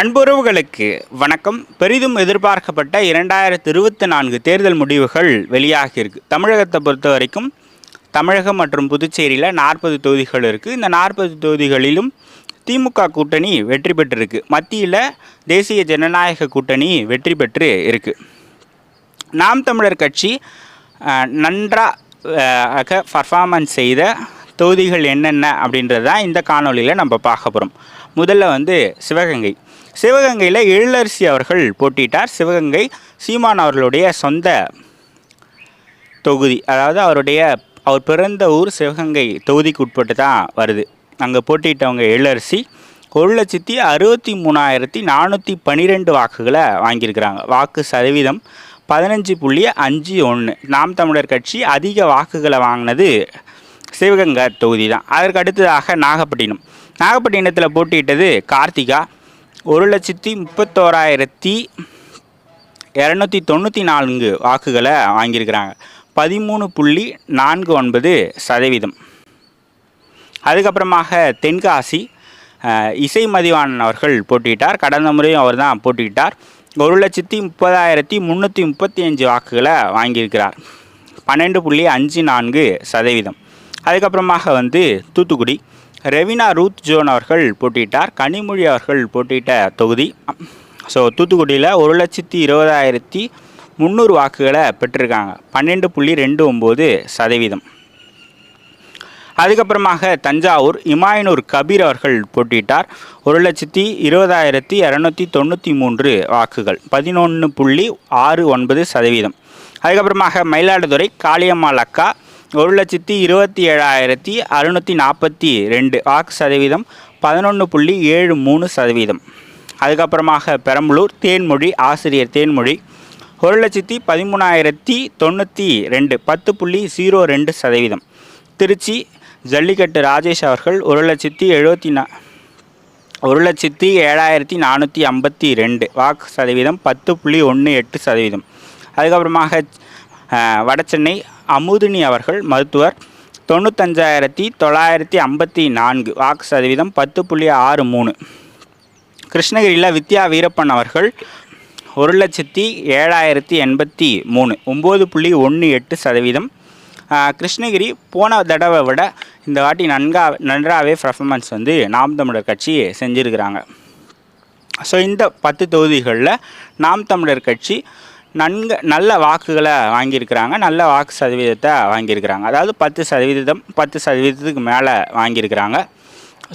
அன்புறவுகளுக்கு வணக்கம். பெரிதும் எதிர்பார்க்கப்பட்ட இரண்டாயிரத்தி இருபத்தி நான்கு தேர்தல் முடிவுகள் வெளியாகியிருக்கு. தமிழகத்தை பொறுத்த வரைக்கும் தமிழகம் மற்றும் புதுச்சேரியில் நாற்பது தொகுதிகள் இருக்குது இந்த நாற்பது தொகுதிகளிலும் திமுக கூட்டணி வெற்றி பெற்றிருக்கு. மத்தியில் தேசிய ஜனநாயக கூட்டணி வெற்றி பெற்று இருக்குது நாம் தமிழர் கட்சி நன்றாக பர்ஃபார்மன்ஸ் செய்த தொகுதிகள் என்னென்ன அப்படின்றது தான் இந்த காணொளியில் நம்ம பார்க்க போகிறோம் முதல்ல வந்து சிவகங்கை. சிவகங்கையில் எழிலரசி அவர்கள் போட்டியிட்டார். சிவகங்கை சீமான் அவர்களுடைய சொந்த தொகுதி. அதாவது அவருடைய அவர் பிறந்த ஊர் சிவகங்கை தொகுதிக்கு உட்பட்டு தான் வருது. அங்கே போட்டியிட்டவங்க எழிலரசி. ஒரு லட்சத்தி அறுபத்தி மூணாயிரத்தி நானூற்றி பன்னிரெண்டு வாக்குகளை வாங்கியிருக்கிறாங்க. வாக்கு சதவீதம் பதினஞ்சு புள்ளி அஞ்சு ஒன்று நாம் தமிழர் கட்சி அதிக வாக்குகளை வாங்கினது சிவகங்கை தொகுதி தான். அதற்கு அடுத்ததாக நாகப்பட்டினம். நாகப்பட்டினத்தில் போட்டியிட்டது கார்த்திகா. ஒரு லட்சத்தி முப்பத்தோராயிரத்தி இரநூத்தி தொண்ணூற்றி நான்கு வாக்குகளை வாங்கியிருக்கிறாங்க. பதிமூணு புள்ளி நான்கு ஒன்பது சதவீதம். அதுக்கப்புறமாக தென்காசி இசை மதிவாணன் அவர்கள் போட்டியிட்டார். கடந்த முறையும் அவர் தான் போட்டியிட்டார். ஒரு லட்சத்தி முப்பதாயிரத்தி முந்நூற்றி முப்பத்தி அஞ்சு வாக்குகளை வாங்கியிருக்கிறார். பன்னெண்டு புள்ளி அஞ்சு நான்கு சதவீதம். அதுக்கப்புறமாக வந்து தூத்துக்குடி ரெவினா ரூத் ஜோன் அவர்கள் போட்டியிட்டார் கனிமொழி அவர்கள் போட்டியிட்ட தொகுதி. ஸோ தூத்துக்குடியில் ஒரு லட்சத்தி இருபதாயிரத்தி முந்நூறு வாக்குகளை பெற்றிருக்காங்க. பன்னெண்டு புள்ளி ரெண்டு ஒம்பது சதவீதம். அதுக்கப்புறமாக தஞ்சாவூர் இமாயனூர் கபீர் அவர்கள் போட்டியிட்டார். ஒரு லட்சத்தி இருபதாயிரத்தி இரநூத்தி தொண்ணூற்றி மூன்று வாக்குகள் பதினொன்று புள்ளி ஆறு ஒன்பது சதவீதம். அதுக்கப்புறமாக மயிலாடுதுறை காளியம்மாள் அக்கா ஒரு லட்சத்தி இருபத்தி ஏழாயிரத்தி அறுநூற்றி நாற்பத்தி ரெண்டு வாக்கு சதவீதம் பதினொன்று புள்ளி ஏழு மூணு சதவீதம். அதுக்கப்புறமாக பெரம்பலூர் தேன்மொழி ஆசிரியர் தேன்மொழி ஒரு லட்சத்தி பதிமூணாயிரத்தி தொண்ணூற்றி ரெண்டு பத்து புள்ளி ஜீரோ ரெண்டு சதவீதம். திருச்சி ஜல்லிக்கட்டு ராஜேஷ் அவர்கள் ஒரு லட்சத்தி எழுபத்தி நா ஒரு லட்சத்தி ஏழாயிரத்தி நானூற்றி ஐம்பத்தி ரெண்டு வாக்கு சதவீதம் பத்து புள்ளி ஒன்று எட்டு சதவீதம். அதுக்கப்புறமாக வட வடசென்னை அமுதினி அவர்கள் மருத்துவர் தொண்ணூத்தஞ்சாயிரத்தி தொள்ளாயிரத்தி ஐம்பத்தி நான்கு வாக்கு சதவீதம் பத்து புள்ளி ஆறு மூணு. கிருஷ்ணகிரியில் வித்யா வீரப்பன் அவர்கள் ஒரு லட்சத்தி ஏழாயிரத்தி எண்பத்தி மூணு ஒம்பது புள்ளி ஒன்று எட்டு சதவீதம். கிருஷ்ணகிரி போன தடவை விட இந்த வாட்டி நன்கா நன்றாகவே பர்ஃபாமன்ஸ் வந்து நாம் தமிழர் கட்சி செஞ்சுருக்கிறாங்க. ஸோ இந்த பத்து தொகுதிகளில் நாம் தமிழர் கட்சி நன்கு நல்ல வாக்குகளை வாங்கியிருக்கிறாங்க நல்ல வாக்கு சதவீதத்தை வாங்கியிருக்கிறாங்க. அதாவது பத்து சதவீதம் பத்து சதவீதத்துக்கு மேலே வாங்கியிருக்கிறாங்க.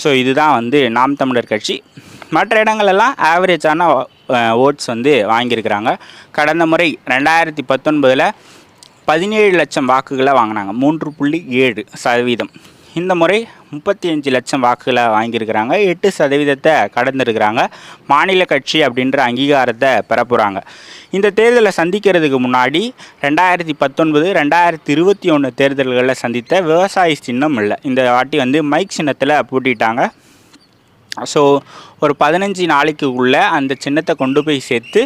ஸோ இதுதான் வந்து நாம் தமிழர் கட்சி. மற்ற இடங்களெல்லாம் ஆவரேஜான ஓட்ஸ் வந்து வாங்கியிருக்கிறாங்க. கடந்த முறை ரெண்டாயிரத்தி பத்தொன்பதில் பதினேழு லட்சம் வாக்குகளை வாங்கினாங்க. மூன்று புள்ளி ஏழு சதவீதம். இந்த முறை முப்பத்தி அஞ்சு லட்சம் வாக்குகளை வாங்கியிருக்கிறாங்க. எட்டு சதவீதத்தை கடந்திருக்கிறாங்க. மாநில கட்சி அப்படின்ற அங்கீகாரத்தை பெறப்போகிறாங்க இந்த தேர்தலை சந்திக்கிறதுக்கு முன்னாடி ரெண்டாயிரத்தி பத்தொன்பது ரெண்டாயிரத்தி இருபத்தி ஒன்று தேர்தல்களில் சந்தித்த விவசாய சின்னம் இல்லை. இந்த வாட்டி வந்து மைக் சின்னத்தில் பூட்டிட்டாங்க. ஸோ ஒரு பதினஞ்சு நாளைக்கு உள்ள அந்த சின்னத்தை கொண்டு போய் சேர்த்து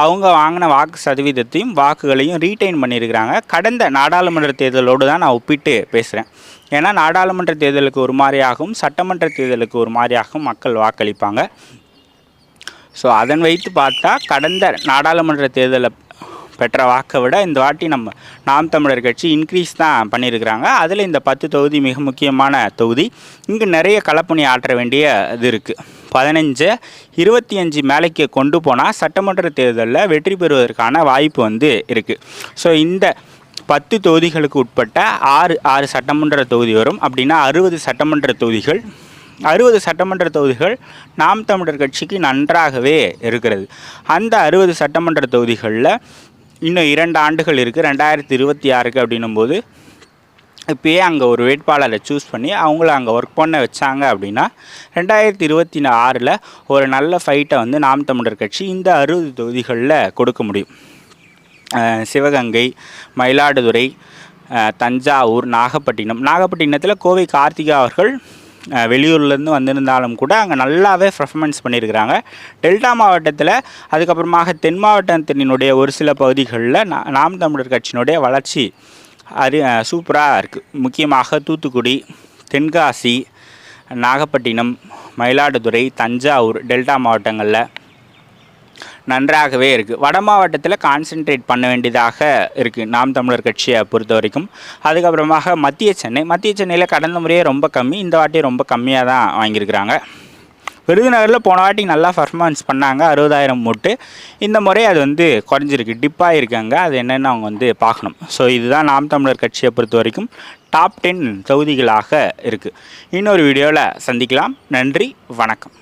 அவங்க வாங்கின வாக்கு சதவீதத்தையும் வாக்குகளையும் ரீட்டைன் பண்ணியிருக்கிறாங்க. கடந்த நாடாளுமன்ற தேர்தலோடு தான் நான் ஒப்பிட்டு பேசுகிறேன் ஏன்னா நாடாளுமன்ற தேர்தலுக்கு ஒரு மாதிரியாகவும் சட்டமன்ற தேர்தலுக்கு ஒரு மாதிரியாகவும் மக்கள் வாக்களிப்பாங்க. ஸோ அதன் வைத்து பார்த்தா கடந்த நாடாளுமன்ற தேர்தலை பெற்ற வாக்கை விட இந்த வாட்டி நம்ம நாம் தமிழர் கட்சி இன்க்ரீஸ் தான் பண்ணியிருக்கிறாங்க. அதில் இந்த பத்து தொகுதி மிக முக்கியமான தொகுதி. இங்கு நிறைய களப்பணி ஆற்ற வேண்டிய இது இருக்குது பதினஞ்சு இருபத்தி அஞ்சு மேலைக்கு கொண்டு போனால் சட்டமன்ற தேர்தலில் வெற்றி பெறுவதற்கான வாய்ப்பு வந்து இருக்குது ஸோ இந்த பத்து தொகுதிகளுக்கு உட்பட்ட ஆறு ஆறு சட்டமன்ற தொகுதி வரும். அப்படின்னா அறுபது சட்டமன்ற தொகுதிகள். அறுபது சட்டமன்ற தொகுதிகள் நாம் தமிழர் கட்சிக்கு நன்றாகவே இருக்கிறது. அந்த அறுபது சட்டமன்ற தொகுதிகளில் இன்னும் இரண்டு ஆண்டுகள் இருக்குது ரெண்டாயிரத்தி இருபத்தி ஆறுக்கு அப்படின்னும் போது இப்போயே அங்கே ஒரு வேட்பாளரை சூஸ் பண்ணி அவங்கள அங்கே ஒர்க் பண்ண வச்சாங்க அப்படின்னா ரெண்டாயிரத்தி இருபத்தி ஆறில் ஒரு நல்ல ஃபைட்டை வந்து நாம் தமிழர் கட்சி இந்த அறுபது தொகுதிகளில் கொடுக்க முடியும். சிவகங்கை மயிலாடுதுறை தஞ்சாவூர் நாகப்பட்டினம். நாகப்பட்டினத்தில் கோவை கார்த்திகா அவர்கள் வெளியூர்லேருந்து வந்திருந்தாலும் கூட அங்கே நல்லாவே பர்ஃபார்மன்ஸ் பண்ணியிருக்கிறாங்க டெல்டா மாவட்டத்தில் அதுக்கப்புறமாக தென் மாவட்டத்தினுடைய ஒரு சில பகுதிகளில் நாம் தமிழர் கட்சியினுடைய வளர்ச்சி அது சூப்பராக இருக்குது முக்கியமாக தூத்துக்குடி தென்காசி நாகப்பட்டினம் மயிலாடுதுறை தஞ்சாவூர் டெல்டா மாவட்டங்களில் நன்றாகவே இருக்குது வட மாவட்டத்தில் கான்சென்ட்ரேட் பண்ண வேண்டியதாக இருக்குது நாம் தமிழர் கட்சியை பொறுத்த வரைக்கும். அதுக்கப்புறமாக மத்திய சென்னை. மத்திய சென்னையில் கடந்த முறையே ரொம்ப கம்மி. இந்த வாட்டி ரொம்ப கம்மியாக தான் வாங்கியிருக்கிறாங்க. விருதுநகரில் போன வாட்டி நல்லா பர்ஃபார்மன்ஸ் பண்ணாங்க. அறுபதாயிரம் மூட்டு. இந்த முறை அது வந்து குறைஞ்சிருக்கு. டிப்பாக இருக்காங்க அது என்னென்னு அவங்க வந்து பார்க்கணும். ஸோ இதுதான் நாம் தமிழர் கட்சியை பொறுத்த வரைக்கும் டாப் டென் தொகுதிகளாக இருக்குது இன்னொரு வீடியோவில் சந்திக்கலாம். நன்றி. வணக்கம்.